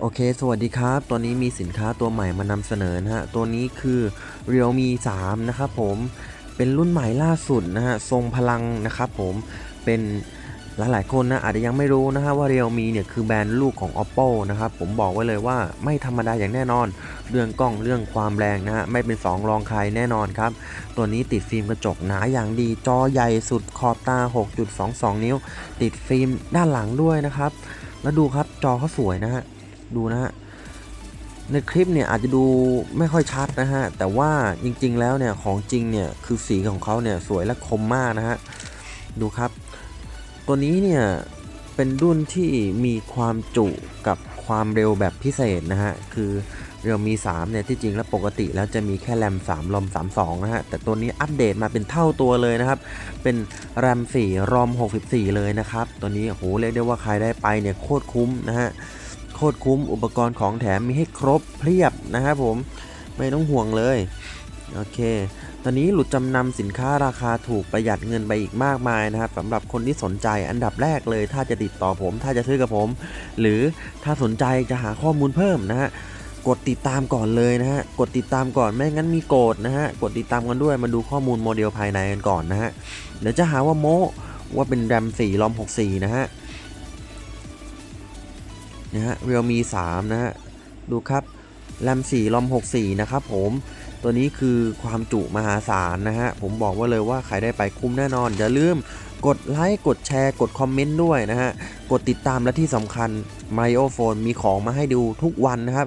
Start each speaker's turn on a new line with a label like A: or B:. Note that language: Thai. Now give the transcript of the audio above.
A: โอเค สวัสดีครับตัวนี้มีสินค้าตัวใหม่มานำเสนอนะฮะ ตัวนี้คือ Realme 3 นะครับผม เป็นรุ่นใหม่ล่าสุดนะฮะ ทรงพลังนะครับผม เป็นหลายๆคนนะอาจจะยังไม่รู้นะฮะว่า Realme เนี่ยคือแบรนด์ลูกของ Oppo นะครับ ผมบอกไว้เลยว่าไม่ธรรมดาอย่างแน่นอน เรื่องกล้องเรื่องความแรงนะฮะไม่เป็นสองรองใครแน่นอนครับ ตัวนี้ติดฟิล์มกระจกหนาอย่างดี จอใหญ่สุดขอบตา 6.22 นิ้ว ติดฟิล์มด้านหลังด้วยนะครับ แล้วดูครับจอเขาสวยนะฮะ ดูนะฮะในคลิปเนี่ยอาจจะดูไม่ค่อยชัดนะฮะแต่ว่าจริงๆแล้วเนี่ยของจริงเนี่ยคือสีของเขาเนี่ยสวยและคมมากนะฮะดูครับ ตัวนี้เนี่ยเป็นรุ่นที่มีความจุกับความเร็วแบบพิเศษนะฮะคือเรียวมี 3 เนี่ย ที่จริงแล้วปกติแล้วจะมีแค่แรม 3 รอม 32 นะฮะ แต่ตัวนี้อัปเดตมาเป็นเท่าตัวเลยนะครับ เป็นแรม 4 รอม 64 เลยนะครับ ตัวนี้โอ้โหเรียกได้ว่าใครได้ไปเนี่ยโคตรคุ้มนะฮะ โคตรคุ้มอุปกรณ์ของแถมมีให้ครบเพียบนะครับผมไม่ต้องห่วงเลย โอเค ตอนนี้หลุดจำนำสินค้าราคาถูกประหยัดเงินไปอีกมากมายนะครับสำหรับคนที่สนใจอันดับแรกเลย ถ้าจะติดต่อผม ถ้าจะซื้อกับผม หรือถ้าสนใจจะหาข้อมูลเพิ่มนะฮะกดติดตามก่อนเลยนะฮะ กดติดตามก่อนไม่งั้นมีโกรธนะฮะ กดติดตามกันด้วยมาดูข้อมูลโมเดลภายในกันก่อนนะฮะ เดี๋ยวจะหาว่าโมว่าเป็นแรม4รอม64 นะฮะ นะฮะ Realme 3นะฮะดูครับแรม4ลอม64 นะครับผมตัวนี้คือความจุมหาศาลนะฮะ ผมบอกไว่าเลยว่าใครได้ไปคุ้มแน่นอน อย่าลืมกดไลค์กดแชร์ กดคอมเมนต์ด้วยนะฮะ กดติดตามและที่สำคัญ Mario Phone มีของมาให้ดูทุกวันนะครับ